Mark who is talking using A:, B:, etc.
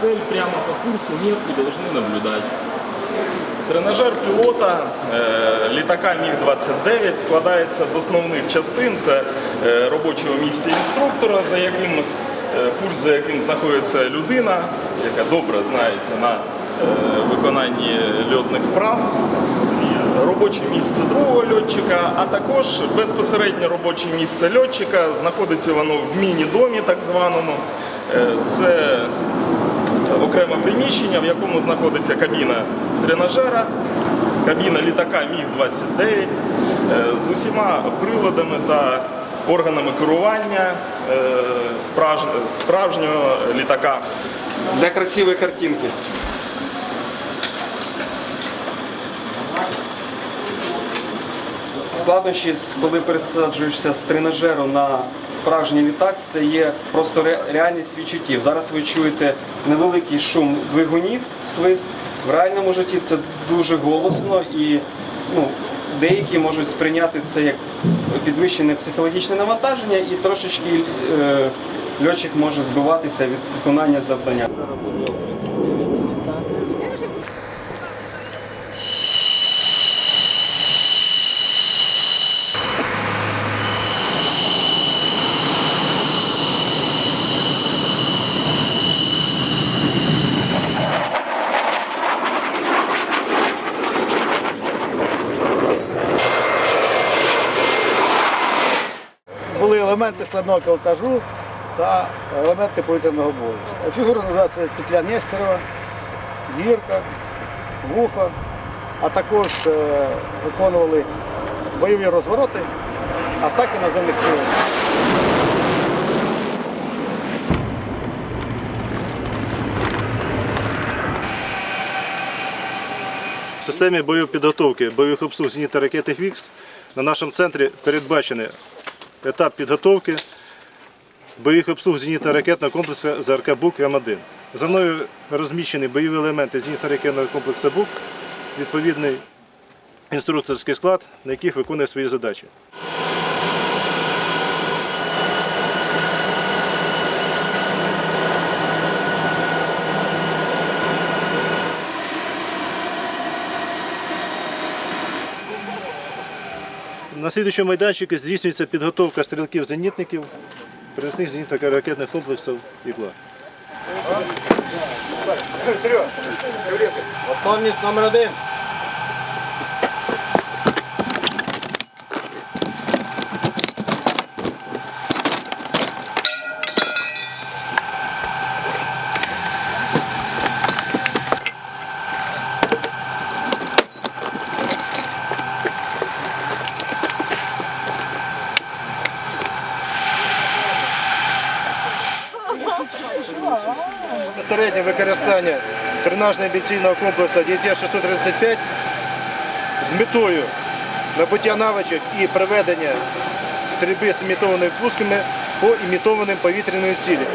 A: цель прямо по курсу нет и должны наблюдать. Тренажер пілота е, літака Міг-29 складається з основних частин. Це е, робочого місця інструктора, за яким, е, пульт, за яким знаходиться людина, яка добре знається на е, виконанні льотних вправ. Робоче місце другого льотчика, а також безпосередньо робоче місце льотчика. Знаходиться воно в міні-домі, так званому. Е, Окреме приміщення, в якому знаходиться кабіна тренажера, кабіна літака Міг-29 е, з усіма приладами та органами керування е, справжнього літака.
B: Для красивої картинки. Складнощі, коли пересаджуєшся з тренажеру на справжній літак, це є просто реальність відчуттів. Зараз ви чуєте невеликий шум двигунів, свист. В реальному житті це дуже голосно і ну, деякі можуть сприйняти це як підвищене психологічне навантаження і трошечки е, льотчик може збиватися від виконання завдання.
C: Елементи складного пілотажу та елементи повітряного бою. Фігура називається петля Нестерова, гірка, вухо, а також е, виконували бойові розвороти, атаки наземних цілей.
D: В системі бойової підготовки бойових обслуг зенітно ракети «Вікс» на нашому центрі передбачений етап підготовки бойових обслуг зенітно-ракетного комплексу ЗРК БУК М1. За мною розміщені бойові елементи зенітно-ракетного комплексу БУК, відповідний інструкторський склад, на яких виконує свої задачі. На слідчому майданчику здійснюється підготовка стрілків-зенітників, переносних зенітно-ракетних комплексів «Ігла».
B: Готовність номер один.
D: Безпосереднє використання тренажного бійційного комплексу ДТ-635 з метою набуття навичок і проведення стрільби з імітованими пусками по імітованим повітряним цілі.